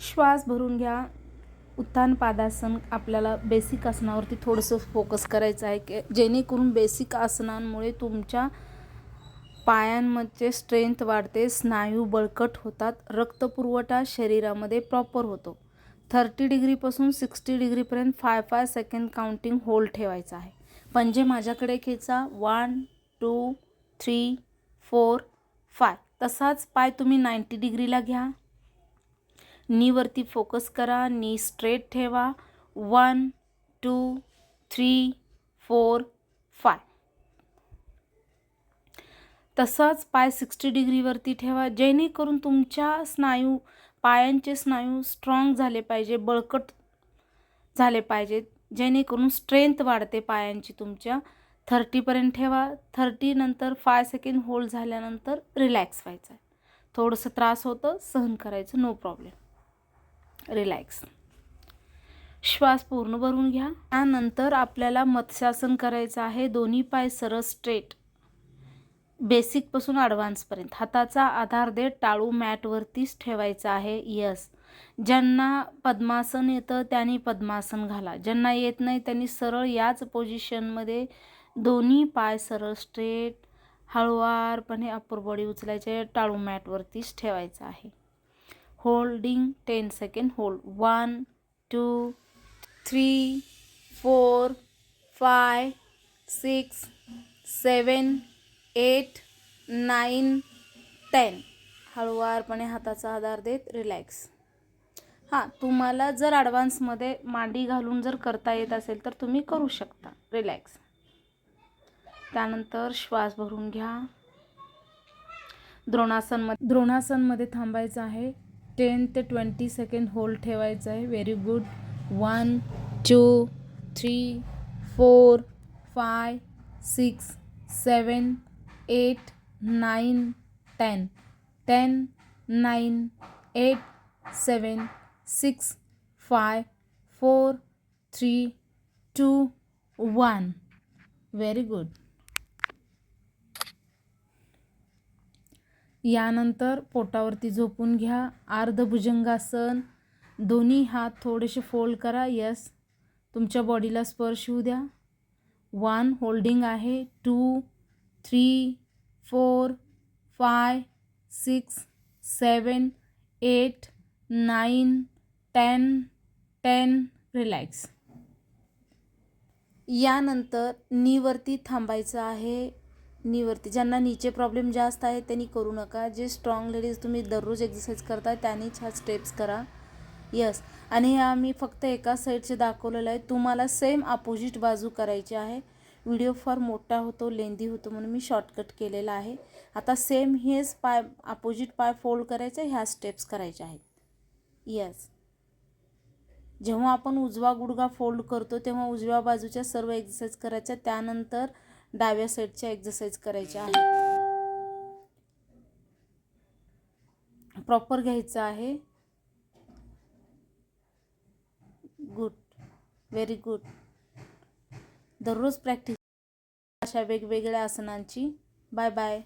श्वास भरून घ्या. उत्थान पादासन आपल्याला बेसिक आसनावरती थोडंसं फोकस करायचं आहे की जेणेकरून बेसिक आसनांमुळे तुमच्या पायांमध्ये स्ट्रेंथ वाढते स्नायू बळकट होतात रक्तपुरवठा शरीरामध्ये प्रॉपर होतो. थर्टी डिग्रीपासून sixty डिग्रीपर्यंत five five second counting hold ठेवायचं आहे. पंजे माझ्याकडे खेचा one two three four five तसाच पाय तुम्ही नाईंटी डिग्रीला घ्या. नीवरती फोकस करा. नी स्ट्रेट ठेवा. One two three four five तसाच पाय सिक्स्टी डिग्रीवरती ठेवा. जेणेकरून तुमच्या स्नायू पायांचे स्नायू स्ट्रॉंग झाले पाहिजे बळकट झाले पाहिजेत जेणेकरून स्ट्रेंथ वाढते पायांची तुमच्या. थर्टीपर्यंत ठेवा. थर्टी नंतर फाय सेकंड होल्ड झाल्यानंतर रिलॅक्स व्हायचं आहे थोडंसं त्रास होतं सहन करायचं नो प्रॉब्लेम रिलॅक्स श्वास पूर्ण भरून घ्या. त्यानंतर आपल्याला मत्स्यासन करायचं आहे. दोन्ही पाय सरळ स्ट्रेट बेसिकपासून ॲडव्हान्सपर्यंत हाताचा आधार देत टाळू मॅटवरतीच ठेवायचा आहे. यस ज्यांना पद्मासन येतं त्यांनी पद्मासन घाला. ज्यांना येत नाही त्यांनी सरळ याच पोझिशनमध्ये दोन्ही पाय सरळ स्ट्रेट हळुवारपणे अप्पर बॉडी उचलायचे टाळू मॅटवरतीच ठेवायचं आहे. Holding ten second hold one two three four five six seven eight nine ten हळुवारपणे हाताचा आधार देत रिलॅक्स हां तुम्हाला जर ॲडव्हान्समध्ये मांडी घालून जर करता येत असेल तर तुम्ही करू शकता. रिलॅक्स त्यानंतर श्वास भरून घ्या. द्रोणासनमध्ये द्रोणासनमध्ये थांबायचं आहे. टेन ते ट्वेंटी सेकंड होल्ड ठेवायचं आहे. Very good one two three four five six seven eight nine ten ten nine eight seven six five four three two one very good यानंतर पोटावरती झोपून घ्या. अर्धभुजंगासन दोन्ही हात थोडेसे फोल्ड करा. यस तुमच्या बॉडीला स्पर्श होऊ द्या. वन होल्डिंग आहे. Two three four five six seven eight nine ten ten relax यानंतर नीवरती थांबायचं आहे. नीवरती ज्यांना नीचे प्रॉब्लेम जास्त आहे त्यांनी करू नका. जे स्ट्रॉंग लेडीज तुम्ही दररोज एक्सरसाइज करता त्यांनीच ह्या स्टेप्स करा. यस आणि हे आम्ही फक्त एका साईडचे दाखवलेलं आहे. तुम्हाला सेम अपोजिट बाजू करायची आहे. व्हिडिओ फार मोठा होतो लेंदी होतो म्हणून मी शॉर्टकट केलेला आहे. आता सेम हेच पाय अपोजिट पाय फोल्ड करायचे ह्या स्टेप्स करायच्या आहेत. यस जेव्हा आपण उजवा गुडघा फोल्ड करतो तेव्हा उजव्या बाजूच्या सर्व एक्सरसाइज करायच्या. त्यानंतर डाव्या साईडच्या एक्सरसाइज करायच्या आहेत प्रॉपर घ्यायचं आहे. गुड व्हेरी गुड दररोज प्रॅक्टिस अशा वेगवेगळ्या आसनांची. Bye bye